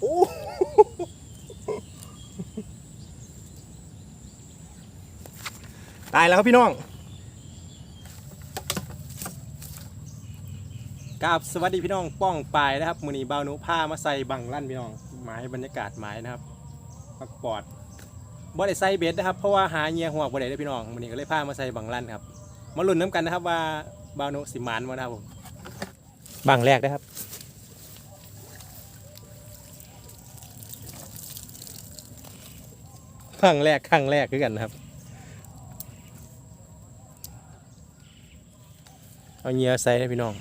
โอ้ตายแล้วครับพี่น้องกับสวัสดีพี่น้องป้องปายนะครับมือนี้บ่าวหนุผ้ามาใส่บังลั่นพี่น้องหมายบรรยากาศหมายนะครับปักปอดบ่ได้ใส่เบ็ดนะครับเพราะว่าหาเงียหัวบ่ได้เด้อพี่น้องมือนีก็เลยพามาใส่บังลั่นครับมาลุ้นน้ำกันนะครับว่าบาวหนุสิมานบ่นะครับผมบังแรกนะครับ ครั้งแรกครั้งแรกคือกันนะครับ เอาเงียใส่นะพี่น้อง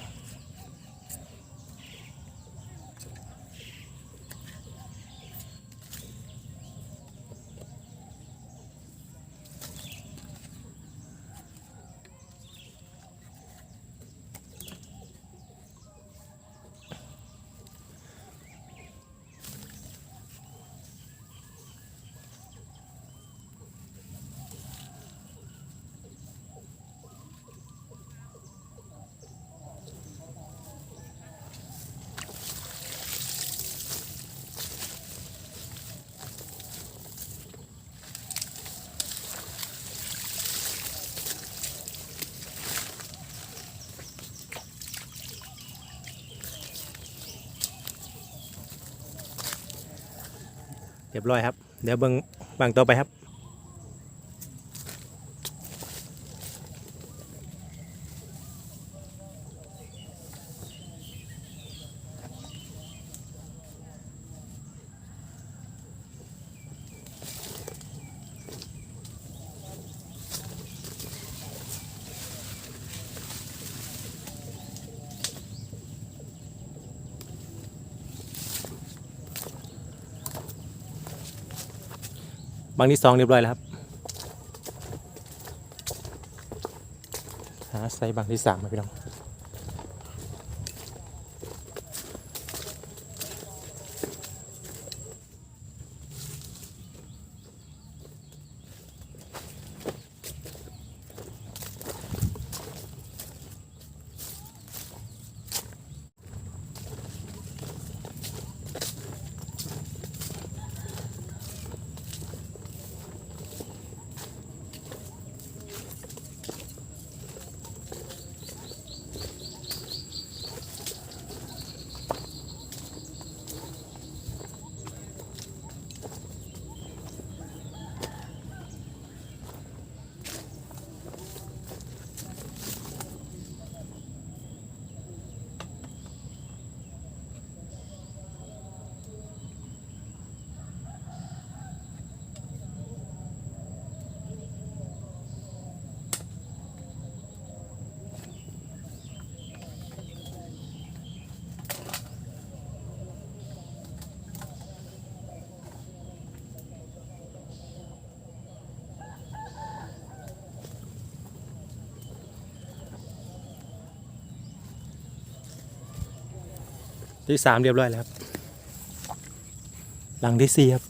เรียบร้อยครับ เดี๋ยวเบิ้งบางต่อไปครับ บางที่สองเรียบร้อยแล้วครับ หาใส่บางที่สามมาพี่น้อง ที่สามเรียบร้อยแล้วครับ หลังที่สี่ครับ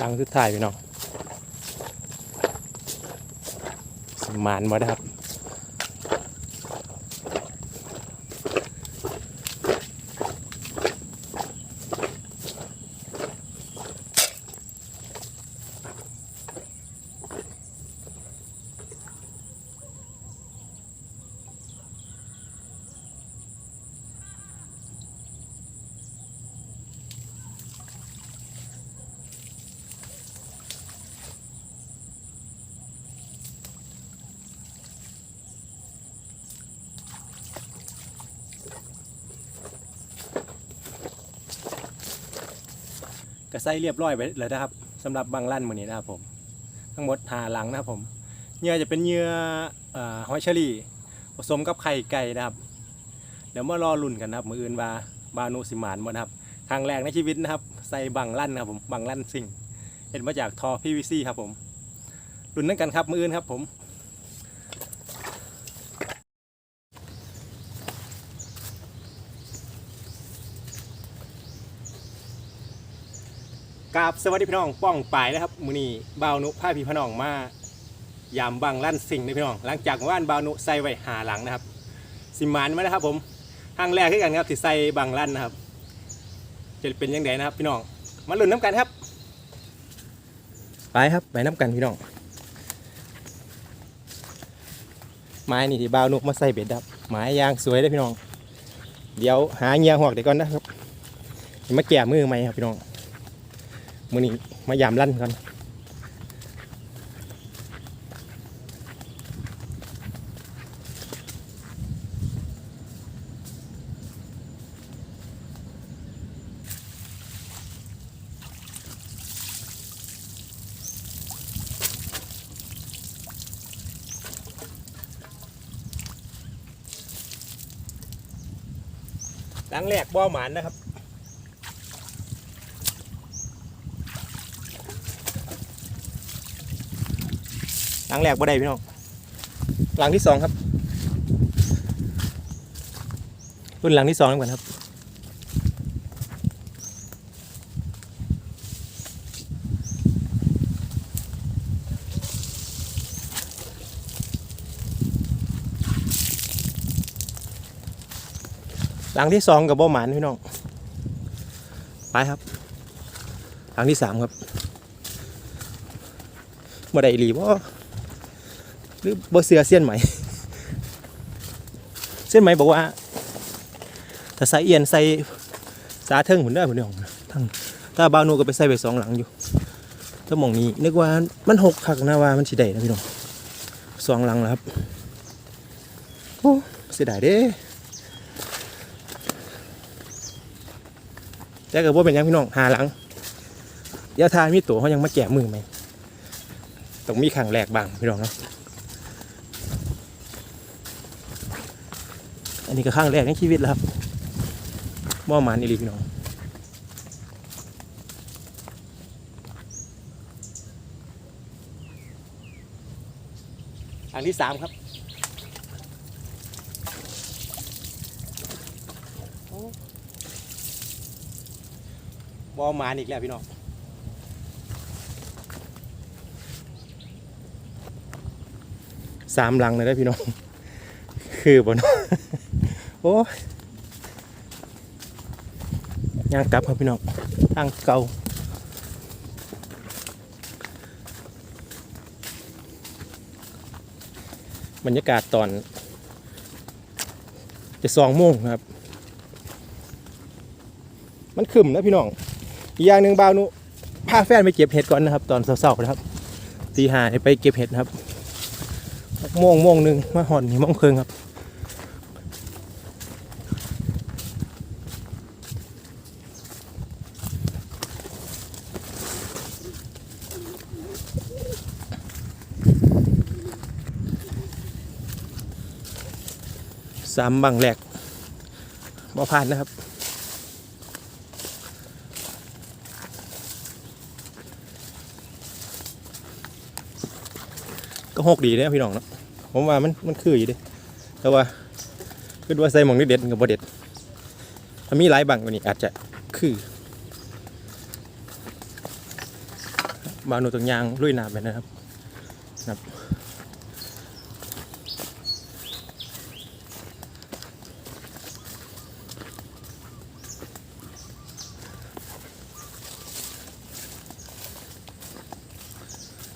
ครั้งสุดท้ายพี่น้องสมานมาได้ครับ ใส่เรียบร้อยไปแล้วนะครับสำหรับบางลั่นมือนี้นะครับผม ทั้งหมดหาหลังนะครับผมเหยื่อจะเป็นเหยื่ออหอยเชอรี่ ผสมกับไข่ไก่นะครับ เดี๋ยวมารอลุ่นกันนะครับ มืออื่นว่าบานูสิมานบ่นะครับครั้งแรกในชีวิตนะครับ ใส่บังลั่นนะครับผมบังลั่นสิ่งเห็นมาจากทอ PVC ครับผมลุ่นนั่นกันครับมืออื่นครับผม กับสวัสดีพี่น้องป้องปายนะครับมือนี้บ่าวนุพาพี่พี่น้องมายามบังลั่นสิ่งนพี่น้อง หลังจากเมื่อว่านบ่าวนุใส่ไว้หาหลังนะครับ สิมานมาแล้วครับผมห้างแรกขึ้นกันครับที่ใส่บังลั่นนะครับ จะเป็นยังไงนะครับ พี่น้อง มาลุ้นน้ำกันครับ ไปครับไปน้ำกันพี่น้อง ไม้นี่ที่บ่าวนุมาใส่เบ็ดครับไม้ยางสวยเลยพี่น้อง เดี๋ยวหาเงียหอกเดี๋ยวก่อนนะครับมาแก่มือไหมครับพี่น้อง มือนี้มายามลั่นก่อนหลังแรกบ่อหมานนะครับ หลังแรกบ่ได้พี่น้องหลังที่สองครับรุ่นหลังที่สองแล้วกันครับหลังที่สองกับบ่หมานพี่น้อง ไปครับ หลังที่สามครับบ่ได้อีหลีบ่ หรือบ่เสือเสี้ยนไหม เส้นไหมบอกว่าถ้าใส่เอียนใส่สาเทิงหุ่นได้หุ่นเดียวทั้งถ้าบาวนูก็ไปใส่ไปสองหลังอยู่ถ้ามองนี้นึกว่ามันหกคักนะว่ามันสิได้นะพี่น้องสองหลังแล้วครับโอ้เสียดายเด้แต่ก็บ่เป็นยังพี่น้องหาหลังยวทายมีตัวเขายังมาแกะมือไหมต้องมีขังแหลกบางพี่น้องเนาะ อันนี้ก็ข้างแรกในชีวิตแล้วครับบ่หมานอีหลีพี่น้องอันที่สามครับบ่หมานอีกแล้วพี่น้องสามหลังเลยนะพี่น้อง คือบเน โอ้ยย่างกลับครับพี่น้องทางเก่าบรรยากาศตอน จะสองโมงครับ มันขึ้นนะพี่น้อง อีกอย่างหนึ่งบ่าวนุพาแฟนไปเก็บเห็ดก่อนนะครับ ตอนเช้าๆนะครับตีห้าให้ไปเก็บเห็ดนะครับโมงโมงหนึ่งมาห่อนนี่โมงครึ่งครับ สามบังแหลกบ่ผ่านนะครับก็หกดีนะพี่น้องเนาะผมว่ามันมันคืออยู่ดิแต่ว่าคือว่าใส่หมองนี่เด็ดกับบ่เด็ดถ้ามีหลายบังกว่านี้อาจจะคือ มาโนตัวยางลุยน้ำไปนะครับครับ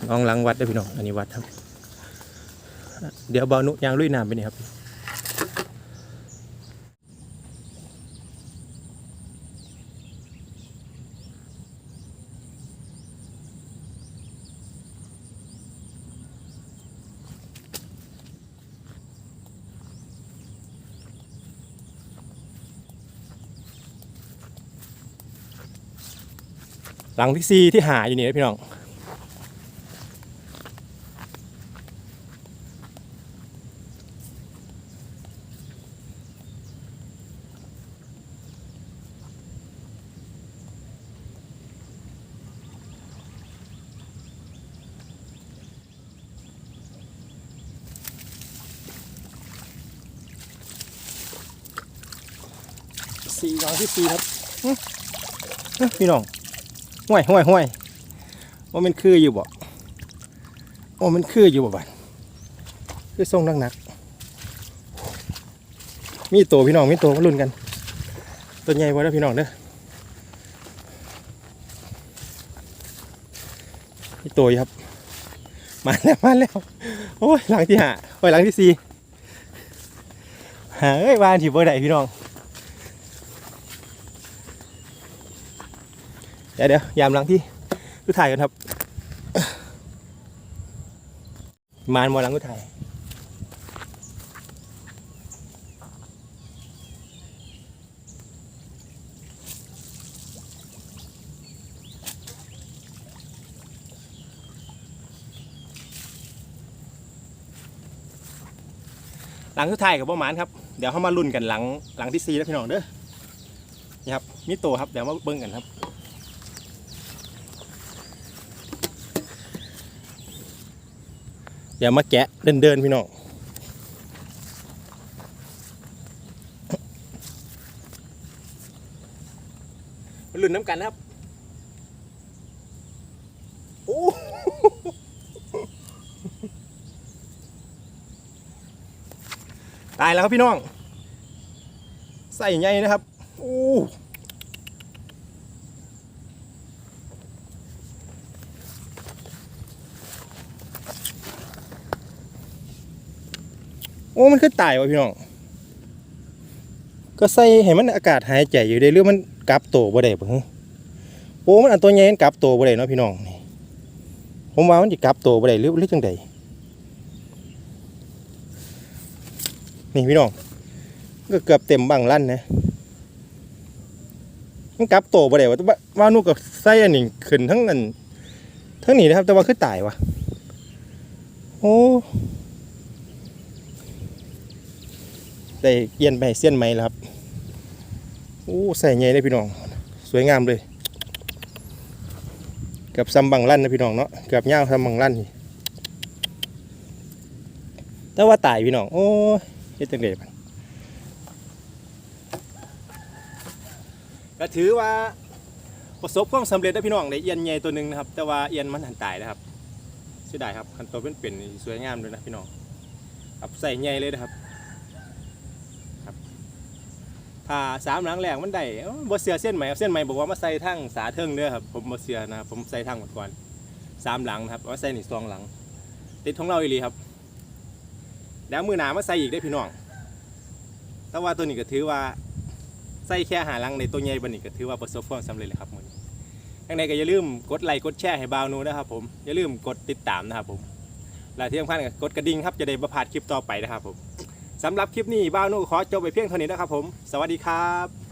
น้องหลังวัดได้พี่น้องอันนี้วัดครับ เดี๋ยวเบานุยางลุยน้ำไปนี่ครับ หลังที่สี่ที่หาอยู่นี่นะพี่น้องสี่หลังที่สี่ครับพี่น้อง ห้วยห้วยห้วยว่ามันคืออยู่บ่ว่ามันคืออยู่บ่บัดคือทรงนักหนักๆมีตัวพี่น้องมีตัวมาลุ้นกัน ตัวใหญ่บ่แล้วพี่น้องเด้อมีตัวครับ มาแล้วมาแล้ว โอ้ยหลังที่ห้าโอ้ยหลังที่สี่หาเอ้ยวานที่บ่ได้พี่น้อง เดี๋ยวเดี๋ยวยามหลังที่กูถ่ายกันครับ มานมอหลังกูถ่ายหลังทุกถ่ายกับประมาณครับ เดี๋ยวเขามาลุ้นกันหลังหลังที่สี่แล้วพี่น้องเด้อนี่ครับ มีตัวครับ เดี๋ยวมาเบิ้งกันครับ อย่ามาแกะเดินเดินๆพี่น้องมาลุ้นน้ำกันนะครับโอ้ตายแล้วครับพี่น้อง ใส่ใหญ่นะครับ โอ้ โอ้มันคือตายวะพี่น้อง ก็ใส่ให้มันอากาศหายใจอยู่ได้หรือมันกลับตัวบ่ได้ปะฮึโอ้มันอันตัวใหญ่มันกลับตัวบ่ได้เนาะพี่น้องนี่ผมว่ามันจะกลับตัวบ่ได้หรือหรือจังใดนี่พี่น้องก็เกือบเต็มบังลั่นนะมันกลับตัวบ่ได้ว่าว่านูกับใส่อันนี้ขึ้นทั้งอันทั้งนี้นะครับ แต่ว่าคือตายวะโอ้ ได้เอียนไปให้เสี้ยนไหมแล้วครับโอ้ใส่ใหญ่เลยพี่น้อง สวยงามเลยกับซัมบังลั่นนะพี่น้องเนาะเกือบยาซัมบังลั่นนี่แต่ว่าตายพี่น้องโอ้ยเฮ็ดจังได๋บัดก็ถือว่าประสบความสำเร็จนะพี่น้องได้เอียนใหญ่ตัวหนึ่งนะครับ แต่ว่าเอียนมันหันตายนะครับเสียดายครับคันตัวเป็นๆนี่สวยงามเลยนะพี่น้องครับใส่ใหญ่เลยนะครับ ถ้าสามหลังแรกมันได้เอ้าบ่เสือเส้นไหมครับเส้นไหม่บอกว่ามาใส่ทั้งสาเทิงเด้อครับผมบ่เสือนะครับผมใส่ทั้งหมดก่อนสามหลังนะครับว่าใส่นี่สองหลัง ติดของเราอีหลีครับแล้วมือหนามาใส่อีกได้พี่น้อง แต่ว่าตัวนี้ก็ถือว่าใส่แค่หาหลังในตัวใหญ่บันนี้ก็ถือว่าประสบความสำเร็จเลยครับมือนี้ยังไงก็อย่าลืมกดไลค์กดแชร์ให้บาวนูนะครับผมอย่าลืมกดติดตามนะครับผมและที่สำคัญก็กดกระดิ่งครับจะได้บ่พลาดคลิปต่อไปนะครับผม สำหรับคลิปนี้บ้าวนูขอจบไปเพียงเท่านี้นะครับผม สวัสดีครับ